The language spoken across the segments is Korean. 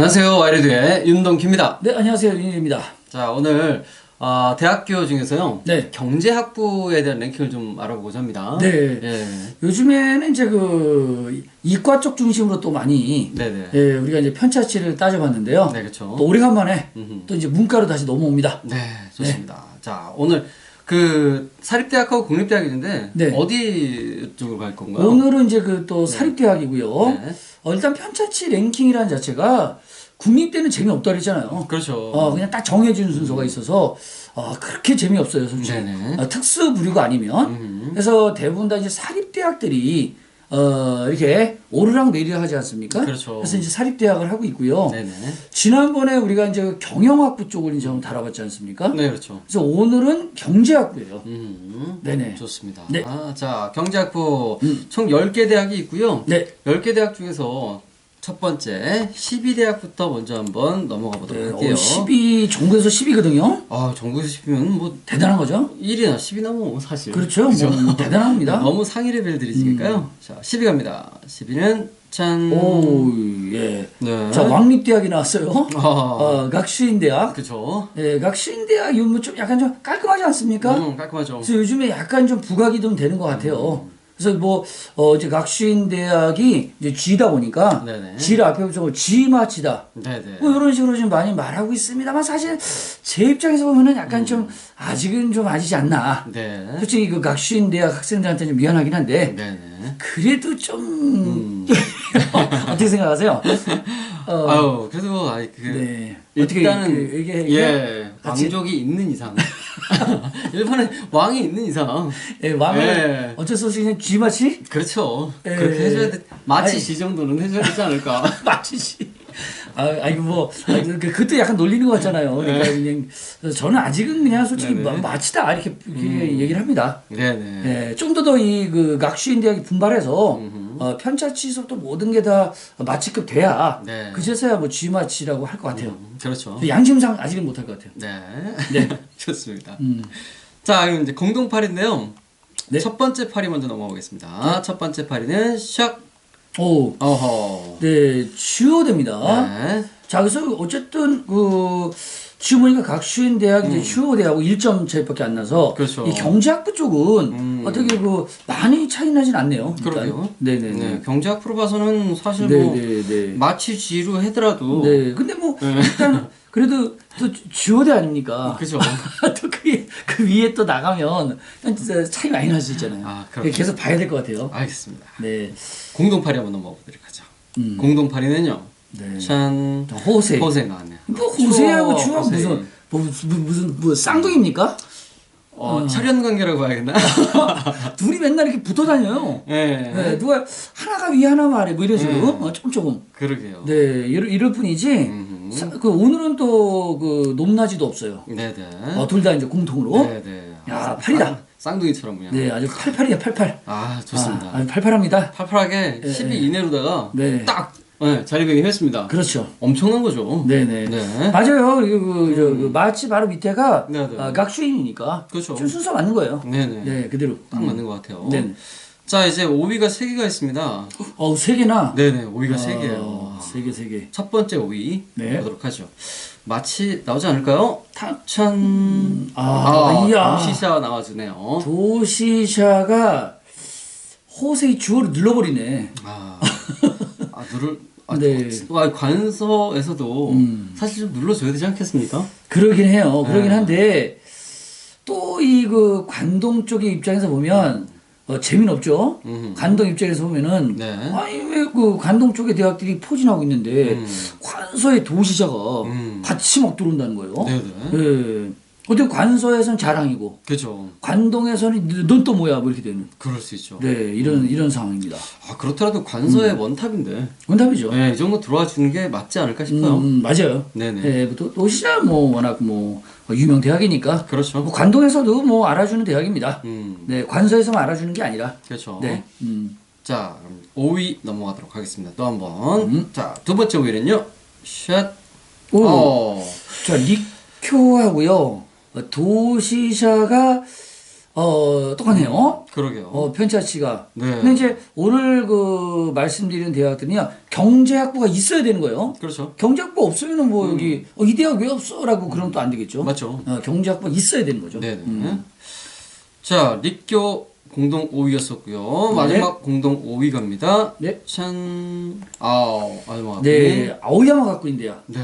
안녕하세요. 와이르드의 윤동키입니다. 네, 안녕하세요. 윤일입니다. 자, 오늘 어, 대학교 중에서요. 네. 경제학부에 대한 랭킹을 좀 알아보고자 합니다. 네. 예. 요즘에는 이제 그 이과 쪽 중심으로 또 많이 네네. 예, 우리가 이제 편차치를 따져봤는데요. 네, 그렇죠. 또 오래간만에 음흠. 또 이제 문과로 다시 넘어옵니다. 네, 좋습니다. 자, 오늘 그 사립대학하고 공립대학이 있는데 네. 어디 쪽으로 갈 건가요? 오늘은 이제 그 또 사립대학이고요. 네. 어, 일단 편차치 랭킹이라는 자체가 국립대는 재미없다 그랬잖아요. 그렇죠. 어, 그냥 딱 정해진 순서가 있어서 어, 그렇게 재미없어요, 솔직히. 네네. 어, 특수 부류가 아니면. 음. 그래서 대부분 다 이제 사립대학들이 어, 이렇게 오르락 내리락 하지 않습니까? 그렇죠. 래서 이제 사립대학을 하고 있고요. 네네. 지난번에 우리가 이제 경영학부 쪽을 이제 한번 다뤄봤지 않습니까? 네, 그렇죠. 그래서 오늘은 경제학부예요. 음. 네네. 좋습니다. 네. 아, 자, 경제학부 총 10개 대학이 있고요. 네. 10개 대학 중에서 첫 번째 12대학부터 먼저 한번 넘어가 보도록 네, 할게요. 어, 10이 전국에서 10이거든요. 아, 전국에서 10이면 뭐 대단한 거죠? 1이나 10이나 뭐 사실. 그렇죠. 뭐 대단합니다. 너무 상위 레벨들이니까요. 자, 10위 갑니다. 10위는 짠. 오, 예. 네. 자, 왕립대학이 나왔어요. 아, 어, 각수인대학. 그죠. 예, 각수인대학 이거 뭐좀 약간 좀 깔끔하지 않습니까? 음, 깔끔하죠. 그래서 요즘에 약간 좀 부각이 좀 되는 것 같아요. 그래서 뭐, 어, 이제 각수인 대학이 이제 G다 보니까, 네네. G를 앞에 붙여서 G 마치다. 뭐 이런 식으로 좀 많이 말하고 있습니다만 사실 제 입장에서 보면은 약간 좀 아직은 좀 아니지 않나. 네. 솔직히 그 각수인 대학 학생들한테 좀 미안하긴 한데, 네네. 그래도 좀, 어떻게 생각하세요? 어, 아유, 그래도 아이 그 네. 일단은 어떻게 그, 이게, 이게 예 왕족이 있는 이상 일본에 왕이 있는 이상 예, 왕을 예. 어쩔 수 없이 그냥 G 마치? 그렇죠 예. 그렇게 해줘야 돼 마치 아이. 시 정도는 해줘야 되지 않을까 마치지. 아, 아니 뭐 아, 그, 그것도 약간 놀리는 것 같잖아요. 그러니까 그냥 저는 아직은 그냥 솔직히 네네. 마- 마치다 이렇게, 이렇게 얘기를 합니다. 네네 예, 좀 더 더 이 그 각수인 대학이 분발해서 어, 편차치서부터 모든 게 다 마치급 돼야 네. 그제서야 뭐 G마치라고 할 것 같아요. 그렇죠 양심상 아직은 못할 것 같아요. 네, 좋습니다 자 그럼 이제 공동 8인데요 네. 첫 번째 파리 먼저 넘어가겠습니다 첫 번째 파리는 샥 오, 어허 네, 주요됩니다. 네. 자, 그래서 어쨌든 그 지금 보니까 각수인 대학 이제 주요 대하고 1점 차이밖에 안 나서 음. 그렇죠. 이 경제학부 쪽은 음. 어떻게 그 많이 차이 나진 않네요. 일단. 그러게요 네네네. 네, 경제학 프로 봐서는 사실 네, 뭐 네, 네. 마치 G로 하더라도 네. 근데 뭐 일단 그래도 또 주요대 아닙니까? 그죠. 또 그, 그 위에 또 나가면 진짜 차이 많이 날 수 있잖아요. 아, 그렇군요. 계속 봐야 될 것 같아요. 알겠습니다 네. 공동 8위 한번 넘어가 보도록 하죠 음. 공동 8위는요 네. 짠 호세. 호세 나왔네요 뭐 호세하고 주하고 호세. 무슨 뭐, 무슨 무슨 뭐 쌍둥이입니까? 어, 철연 관계라고 봐야겠나? 둘이 맨날 이렇게 붙어 다녀요. 네. 네, 누가 하나가 위 하나가 아래 뭐 이런 식으로 어, 조금 조금. 그러게요. 네, 이럴, 이럴 뿐이지. 사- 그 오늘은 또 그 높낮이도 없어요. 네네. 어, 둘 다 이제 공통으로. 네네. 야, 팔이다. 쌍둥이처럼 그냥. 네, 아주 팔팔이야 팔팔. 아, 좋습니다. 아, 아주 팔팔합니다. 팔팔하게 12 이내로다가 네. 딱 네, 자리매김했습니다. 그렇죠. 엄청난 거죠. 네네. 네. 맞아요. 그, 그, 저, 그 마치 바로 밑에가 네, 네. 아, 각수인이니까. 그렇죠. 좀 순서 맞는 거예요. 네네. 네, 그대로. 딱 맞는 것 같아요. 네. 자, 이제 5위가 3개가 있습니다. 어, 세 개나. 네네, 5위가 어, 3개예요. 세 개, 세 개. 첫 번째 5위 네. 보도록 하죠. 마치 나오지 않을까요? 천. 아, 이야. 시샤 나와주네요. 도시샤가 호세의 주어를 눌러버리네. 아, 아 누를. 아, 네. 아, 관서에서도 음. 사실 좀 눌러줘야 되지 않겠습니까? 그러긴 해요. 그러긴 네. 한데 또 이 그 관동 쪽의 입장에서 보면 어, 재미는 없죠. 음. 관동 입장에서 보면은 네. 아니 왜 그 관동 쪽의 대학들이 포진하고 있는데 음. 관서의 도시자가 음. 같이 막 들어온다는 거예요. 네네. 예. 어떻게 관서에서는 자랑이고 그죠. 관동에서는 넌 또 뭐야 뭐 이렇게 되는. 그럴 수 있죠. 네 이런 이런 상황입니다. 아, 그렇더라도 관서의 원탑인데. 원답이죠. 네, 이 정도 들어와 주는 게 맞지 않을까 싶어요. 음, 음, 맞아요. 네네. 네, 도, 도시자 뭐 워낙 뭐 유명 대학이니까 그렇죠. 뭐 관동에서도 뭐 알아주는 대학입니다. 음, 네, 관서에서만 알아주는 게 아니라. 그렇죠. 네. 음. 자, 그럼 5위 넘어가도록 하겠습니다. 또 한 번. 음. 자, 두 번째 5위는요. 샷. 오. 어. 자, 리쿄하고요. 어, 도시샤가 어, 똑같네요. 그러게요. 어, 편차치가. 네. 근데 이제 오늘 그 말씀드린 대학들은요, 경제학부가 있어야 되는 거예요. 그렇죠. 경제학부 없으면은 뭐 여기, 어, 이 대학 왜 없어? 라고 그러면 또 안 되겠죠. 맞죠. 어, 경제학부가 있어야 되는 거죠. 네네. 음. 자,立教 공동 5위였었고요. 마지막 공동 5위 갑니다. 네. 천, 아우, 아유마. 네, 아오야마 갖고 있는데요. 네.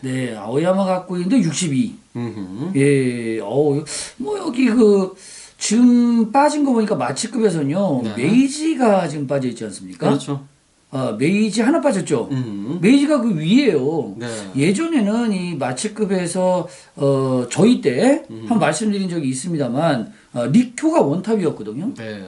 네, 아오야마 갖고 있는데 62. 음흠. 예, 어, 뭐 여기 그 지금 빠진 거 보니까 마치급에서는요 네. 메이지가 지금 빠져 있지 않습니까? 그렇죠. 아, 메이지 하나 빠졌죠. 음. 메이지가 그 위에요. 네. 예전에는 이 마치급에서 어 저희 때 음. 한 말씀드린 적이 있습니다만 어, 리쿄가 원탑이었거든요. 네.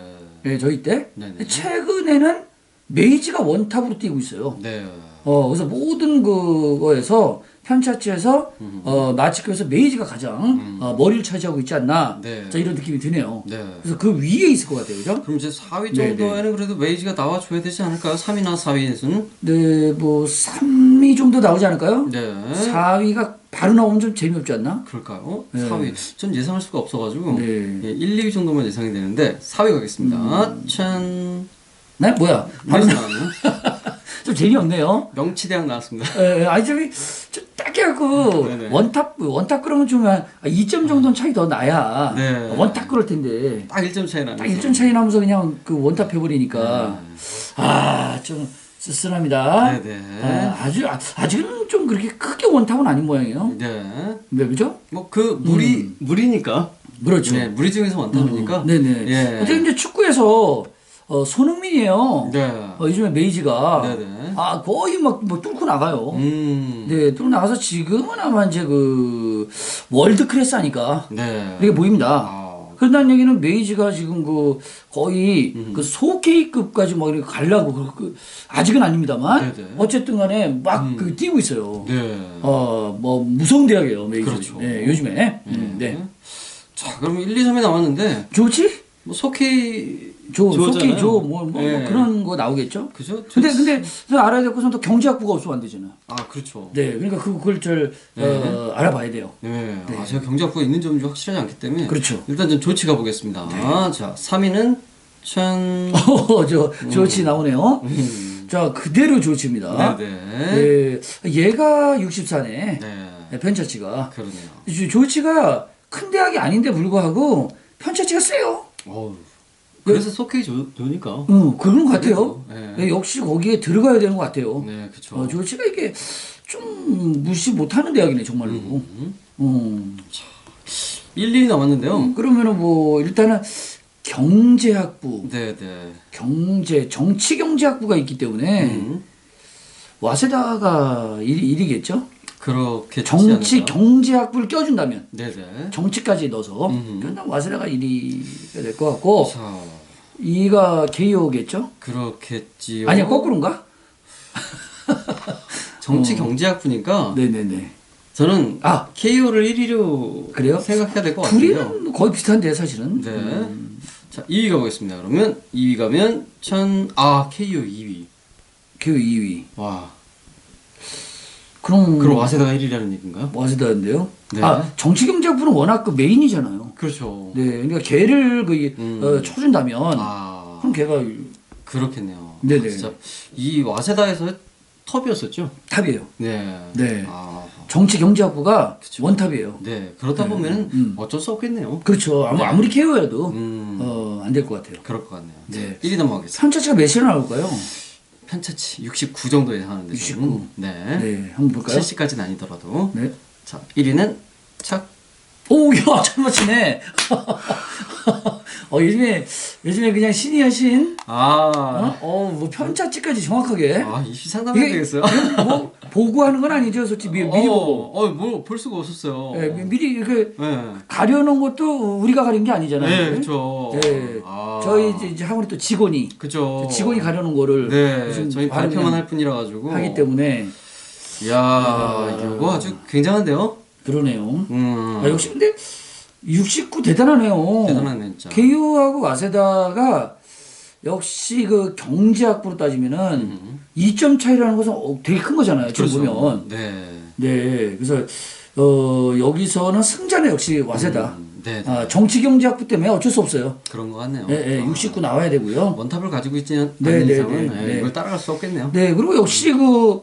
예, 저희 때. 네네. 최근에는 메이지가 원탑으로 뛰고 있어요. 네. 어, 그래서 모든 그거에서 편차치에서 어, 마치급에서 메이지가 가장 어, 머리를 차지하고 있지 않나. 음. 네. 자, 이런 느낌이 드네요. 네. 그래서 그 위에 있을 것 같아요. 그죠? 그럼 이제 4위 네, 정도에는 그래도 메이지가 나와줘야 되지 않을까요? 3위나 4위에서는? 네, 뭐 3위 정도 나오지 않을까요? 네. 4위가 바로 나오면 좀 재미없지 않나? 그럴까요? 네. 4위. 전 예상할 수가 없어가지고. 네. 음. 예, 1, 2위 정도만 예상이 되는데, 4위 가겠습니다. 천, 네? 뭐야? 바로 바로 나... 나왔네요. 좀 재미없네요. 명치대학 나왔습니다. 에, 아니 저기 좀 딱히 하고 네네. 원탑 원탑 그러면 좀한 2점 정도는 차이 더 나야 네. 원탑 그럴 텐데 딱 1점 차이 나는. 딱 1점 차이 나면서 그냥 그 원탑 해버리니까 네. 아좀 씁쓸합니다. 네네. 아, 아주 아, 아직은 좀 그렇게 크게 원탑은 아닌 모양이에요. 네. 네, 그죠? 뭐 그 물이 물이니까. 그렇죠. 네, 무리 중에서 원탑이니까. 네네. 예. 어제 이제 축구에서 어, 손흥민이에요. 네. 어, 요즘에 메이지가 네네. 아 거의 막 뭐 뚫고 나가요. 음. 네, 뚫고 나가서 지금은 아마 이제 그 월드 클래스 하니까 네. 이게 보입니다. 아. 그런다는 얘기는 메이지가 지금 그 거의 음. 그 소케이급까지 막 이렇게 가려고 그, 그 아직은 아닙니다만 네네. 어쨌든 간에 막 음. 그 뛰고 있어요. 네. 어, 뭐 무서운 대학이에요, 메이지. 그렇죠. 네, 요즘에. 음, 네. 자, 그럼 1, 2, 3위 남았는데 좋지? 뭐 소케이 조. 소케이 조, 뭐, 뭐, 뭐 네. 그런 거 나오겠죠? 그죠? 근데, 근데, 저 알아야 될 것은 또 경제학부가 없으면 안 되잖아. 아, 그렇죠. 네, 그러니까 그- 그걸 절, 네. 어, 알아봐야 돼요. 네. 아, 제가 경제학부가 있는 점이 좀 확실하지 않기 때문에 그렇죠. 일단 좀 조치 가보겠습니다. 자, 3위는 천 어, 저, 조치 나오네요. 자, 그대로 조치입니다. 네네. 예, 얘가 64네. 네. 편차치가. 그러네요. 조- 조치가 큰 대학이 아닌데 불구하고 편차치가 세요. 어우. 그래서 조, 조니까. 응, 그런 것 같아요. 네. 예, 역시 거기에 들어가야 되는 것 같아요. 네, 그쵸. 어, 조치가 이게 좀 무시 못하는 대학이네, 정말로. 음. 음. 1, 2위 남았는데요. 그러면은 뭐, 일단은 경제학부, 네 네. 경제, 정치 경제학부가 있기 때문에 음. 와세다가 1, 1위겠죠? 그렇게 정치 경제학부를 껴준다면 네네. 정치까지 넣어서 음. 그냥 와세다가 1위가 될 것 같고 자, 2가 게이오겠죠? 그렇겠지요. 아니야 거꾸로인가? 정치 경제학부니까 네네네. 저는 아 KO를 1위로 그래요? 생각해야 될 것 같아요. 거의 비슷한데 사실은. 네. 음. 자, 2위 가보겠습니다. 그러면 2위 가면 천, 아, KO 2위. 게이오 2위. 와. 그럼 그럼 와세다가 1위라는 얘기인가요? 와세다인데요? 네. 아 정치경제학부는 워낙 그 메인이잖아요. 그렇죠. 네, 그러니까 걔를 그 음. 어, 쳐준다면 아, 그럼 걔가 그렇겠네요. 네네. 진짜 이 와세다에서 톱이었었죠? 탑이에요. 네. 네. 아, 정치경제학부가 그쵸. 원탑이에요. 네. 그러다 보면 음. 어쩔 수 없겠네요. 그렇죠. 아무, 네. 아무리 케어해도 음, 어, 안 될 것 같아요. 그럴 것 같네요. 네. 1위 넘어가겠습니다. 편차치가 몇이나 나올까요? 편차치 69 정도 예상하는데 69. 저는. 네. 네, 한번 볼까요? 70까지는 아니더라도. 네. 자, 1위는 착. 오, 야, 잘 맞히네. 어, 요즘에, 요즘에 그냥 신이야, 신. 아, 어, 어, 뭐 편차치까지 정확하게. 아, 이시 상담해야 이게- 되겠어요. 뭐, 보고 하는 건 아니죠, 솔직히. 미, 미리 보고. 어, 어, 뭐 볼 수가 없었어요. 예, 미- 미리 이렇게 네. 가려놓은 것도 우리가 가린 게 아니잖아요. 네, 그렇죠. 예. 아. 저희 이제, 이제 학원에 또 직원이, 그죠. 직원이 가려놓은 거를 네, 저희 발표만 할 뿐이라 가지고. 하기 때문에. 이야, 이거 아주 굉장한데요. 그러네요. 음. 아, 역시 근데 69 대단하네요. 대단하네 진짜. 개요하고 와세다가 역시 그 경제학부로 따지면은 음. 2점 차이라는 것은 어, 되게 큰 거잖아요. 지금 그렇죠. 보면. 네. 네. 그래서 어, 여기서는 승자는 역시 와세다. 음, 네, 네. 아, 정치 경제학부 때문에 어쩔 수 없어요. 그런 것 같네요. 예, 예, 69 나와야 되고요. 원탑을 가지고 있지 네, 네, 이상은 네, 예, 네. 이걸 따라갈 수 없겠네요. 네, 그리고 역시 그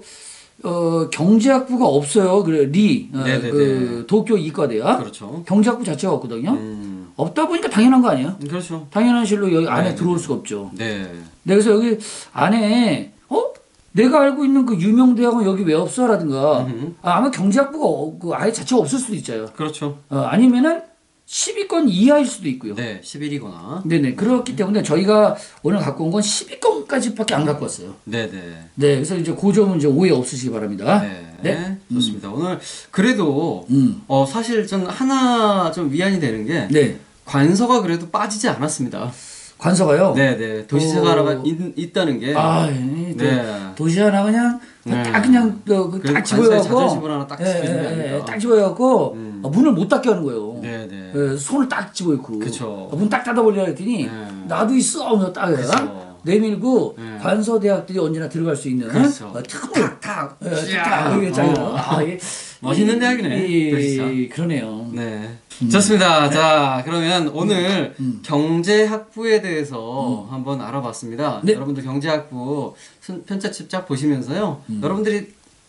어, 경제학부가 없어요. 그래 리, 어, 네, 네, 그 도쿄 이과대학 그렇죠. 경제학부 자체가 없거든요. 음, 없다 보니까 당연한 거 아니에요? 그렇죠. 당연한 실로 여기 안에 네, 들어올 수가 없죠. 네. 네, 그래서 여기 안에 어? 내가 알고 있는 그 유명 대학은 여기 왜 없어라든가. 아, 아마 경제학부가 어, 그 아예 자체가 없을 수도 있어요. 그렇죠. 어, 아니면은 10위권 이하일 수도 있고요. 네, 11이거나. 네네. 그렇기 때문에 저희가 오늘 갖고 온 건 10위권까지밖에 안 갖고 왔어요. 네, 네. 네, 그래서 이제 그 점은 이제 오해 없으시기 바랍니다. 네, 네. 좋습니다. 오늘 그래도 음. 어 사실 전 하나 좀 위안이 되는 게 네. 관서가 그래도 빠지지 않았습니다. 관서가요. 네, 네. 도시생활화가 있, 있다는 게 아, 예, 또 네. 도시 하나 그냥 네. 딱 그냥 그, 그 그래도 딱 집어갖고 자존심을 하나 딱 지키는 게 아닐까. 딱 집어갖고 음. 어, 문을 못 닫게 하는 거예요. 네, 네. 예, 손을 딱 집어넣고 그쵸. 문 딱 닫아버리려 했더니 네. 나도 있어 하면서 딱 그쵸. 내밀고 네. 관서 대학들이 언제나 들어갈 수 있는 그렇죠. 어, 탁탁 탁. 예, 이야. 탁탁 이게 짱이에요. 어. 아, 이게 멋있는 이- 대학이네, 이- 도시사. 그러네요. 네. 음. 좋습니다. 자, 그러면 오늘 경제학부에 대해서 한번 알아봤습니다. 네. 여러분들 경제학부 순- 편차집 쫙 보시면서요. 음. 여러분들이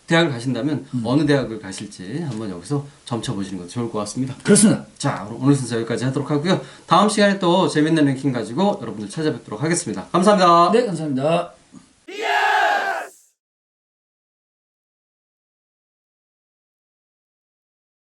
대학을 가신다면 어느 대학을 가실지 한번 여기서 점쳐보시는 것도 좋을 것 같습니다. 그렇습니다. 자, 오늘 순서 여기까지 하도록 하고요. 다음 시간에 또 재밌는 랭킹 가지고 여러분들 찾아뵙도록 하겠습니다. 감사합니다. 네, 감사합니다.